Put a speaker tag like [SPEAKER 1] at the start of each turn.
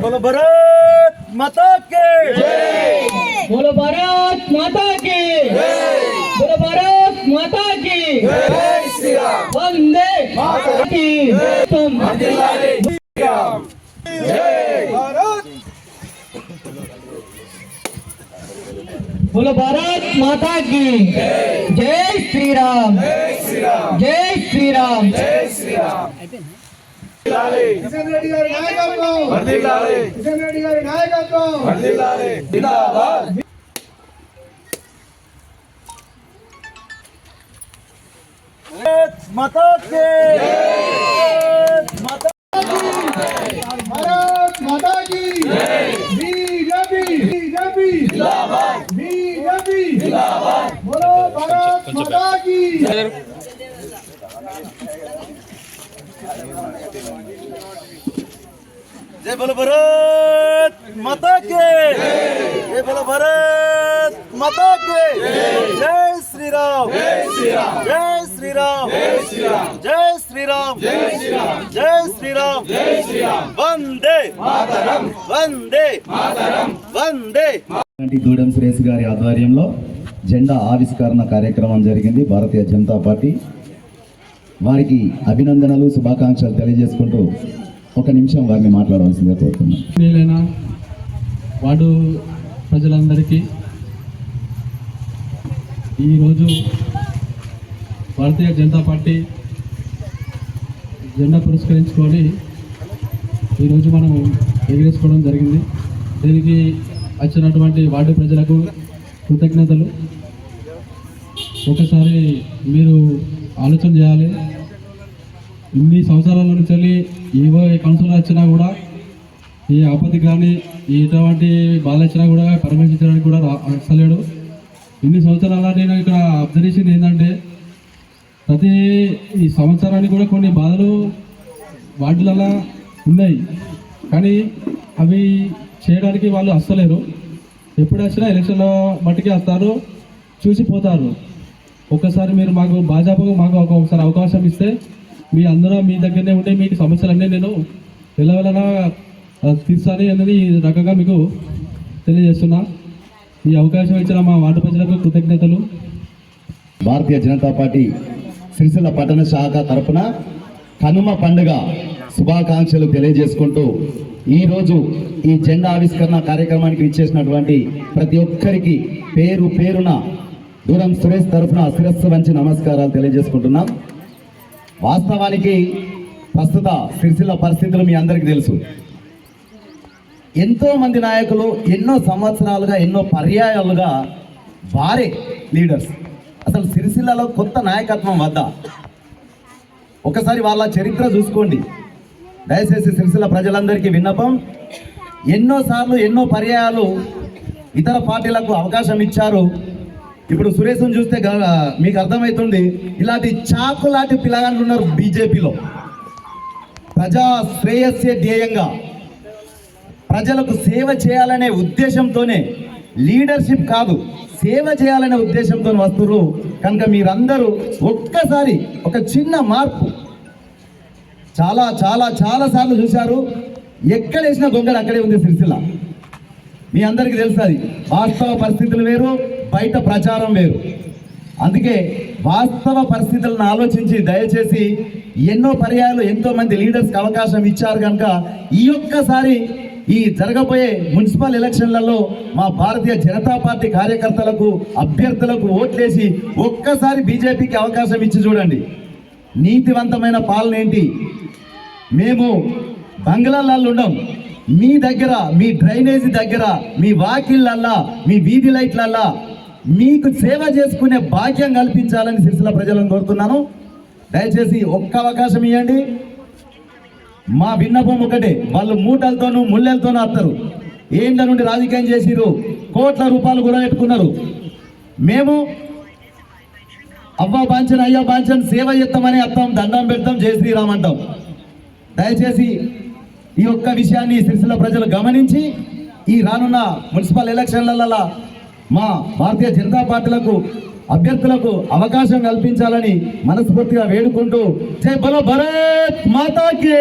[SPEAKER 1] बोलो भारत माता के।
[SPEAKER 2] बोलो भारत माता के। बोलो भारत माता की। वंदे माता तुम बोलो भारत माता की जय श्री राम जय श्री राम
[SPEAKER 3] కిషన్ రెడ్డి గారి నాయకత్వం కిషన్ రెడ్డి గారి నాయకత్వం
[SPEAKER 1] माता के जय बोलो भारत माता के जय बोलो भारत माता के जय श्री राम जय श्री राम जय श्री राम जय श्री राम जय श्री राम वंदे वंदे वंदे
[SPEAKER 4] లాంటి దూడం సురేష్ గారి ఆధ్వర్యంలో జెండా ఆవిష్కరణ కార్యక్రమం జరిగింది. భారతీయ జనతా పార్టీ వారికి అభినందనలు శుభాకాంక్షలు తెలియజేసుకుంటూ ఒక నిమిషం వారిని మాట్లాడవలసిందిగా కోరుతున్నాను.
[SPEAKER 5] వాడు వార్డు ప్రజలందరికీ ఈరోజు భారతీయ జనతా పార్టీ జెండా పురస్కరించుకొని ఈరోజు మనం ఎగిరేసుకోవడం జరిగింది. దీనికి వచ్చినటువంటి వార్డు ప్రజలకు కృతజ్ఞతలు. ఒకసారి మీరు ఆలోచన చేయాలి. ఇన్ని సంవత్సరాల నుంచి ఏవో కౌన్సిలర్ వచ్చినా కూడా ఈ ఆపత్తి కానీ ఎటువంటి బాధ వచ్చినా కూడా పరామర్శించడానికి కూడా రా- వస్తలేడు ఇన్ని సంవత్సరాల నేను ఇక్కడ అబ్జర్వేషన్ ఏంటంటే ప్రతి ఈ సంవత్సరానికి కూడా కొన్ని బాధలు వార్డులలో ఉన్నాయి. కానీ అవి చేయడానికి వాళ్ళు వస్తలేరు ఎప్పుడు వచ్చినా ఎలక్షన్ మట్టుకే వస్తారు చూసిపోతారు ఒక్కసారి మీరు మాకు భాజపాకు మాకు ఒక్కొక్కసారి ఒకసారి అవకాశం ఇస్తే మీ అందరూ మీ దగ్గరనే ఉంటే మీకు సమస్యలన్నీ నేను వెళ్ళవలన తీర్చాలి అనేది ఈ రకంగా మీకు తెలియజేస్తున్నా. ఈ అవకాశం ఇచ్చిన మా వార్డు ప్రజలకు కృతజ్ఞతలు.
[SPEAKER 4] భారతీయ జనతా పార్టీ సిరిసిల్ల పట్టణ శాఖ తరఫున కనుమ పండుగ శుభాకాంక్షలు తెలియజేసుకుంటూ ఈరోజు ఈ జెండా ఆవిష్కరణ కార్యక్రమానికి ఇచ్చేసినటువంటి ప్రతి ఒక్కరికి పేరు పేరున దూరం సురేష్ తరఫున శిరస్సు వంచి నమస్కారాలు తెలియజేసుకుంటున్నాం. వాస్తవానికి ప్రస్తుత సిరిసిల్ల పరిస్థితులు మీ అందరికీ తెలుసు. ఎంతోమంది నాయకులు ఎన్నో సంవత్సరాలుగా ఎన్నో పర్యాయాలుగా వారే లీడర్స్. అసలు సిరిసిల్లలో కొత్త నాయకత్వం వద్ద? ఒకసారి వాళ్ళ చరిత్ర చూసుకోండి. దయచేసి సిరిసిల్ల ప్రజలందరికీ విన్నపం. ఎన్నోసార్లు ఎన్నో పర్యాయాలు ఇతర పార్టీలకు అవకాశం ఇచ్చారు. ఇప్పుడు సురేష్ను చూస్తే మీకు అర్థమవుతుంది ఇలాంటి చాకులాంటి పిల్లగాళ్ళు ఉన్నారు బీజేపీలో. ప్రజా శ్రేయస్సే ధ్యేయంగా. ప్రజలకు సేవ చేయాలనే ఉద్దేశంతోనే లీడర్షిప్ కాదు సేవ చేయాలనే ఉద్దేశంతో వస్తున్నారు. కనుక మీరందరూ ఒక్కసారి ఒక చిన్న మార్పు. చాలా చాలా చాలా సార్లు చూశారు. ఎక్కడ వేసిన గొంగడు అక్కడే ఉంది సిరిసిల్ల. మీ అందరికీ తెలుసు అది. వాస్తవ పరిస్థితులు వేరు బయట ప్రచారం వేరు. అందుకే వాస్తవ పరిస్థితులను ఆలోచించి దయచేసి ఎన్నో పర్యాయాలు ఎంతో మంది లీడర్స్కి అవకాశం ఇచ్చారు కనుక ఈ ఒక్కసారి ఈ జరగబోయే మున్సిపల్ ఎలక్షన్లలో మా భారతీయ జనతా పార్టీ కార్యకర్తలకు అభ్యర్థులకు ఓట్లేసి ఒక్కసారి బీజేపీకి అవకాశం ఇచ్చి చూడండి. నీతివంతమైన పాలన ఏంటి మేము బంగ్లాలలో ఉండం. మీ దగ్గర మీ డ్రైనేజీ దగ్గర మీ వాకిళ్ళల్లా మీ వీధి లైట్లల్లా మీకు సేవ చేసుకునే భాగ్యం కల్పించాలని సిరిసిల ప్రజలను కోరుతున్నాను. దయచేసి ఒక్క అవకాశం ఇవ్వండి మా విన్నపం ఒకటే వాళ్ళు మూటలతోనూ ముళ్ళెలతోనూ అత్తరు. ఏండ్ల నుండి రాజకీయం చేసిరు కోట్ల రూపాయలు కూడా పెట్టుకున్నారు మేము అవ్వ బాంచన్ అయ్యా పాంచన్ సేవ చేస్తామని అర్థం దండం పెడతాం జయ శ్రీరామ్ అంటాం. దయచేసి ఈ ఒక్క విషయాన్ని సిరిసిల్ల ప్రజలు గమనించి ఈ రానున్న మున్సిపల్ ఎలక్షన్లలో మా భారతీయ జనతా పార్టీలకు అభ్యర్థులకు అవకాశం కల్పించాలని మనస్ఫూర్తిగా వేడుకుంటూ జై బలో భరత్ మాతాకి!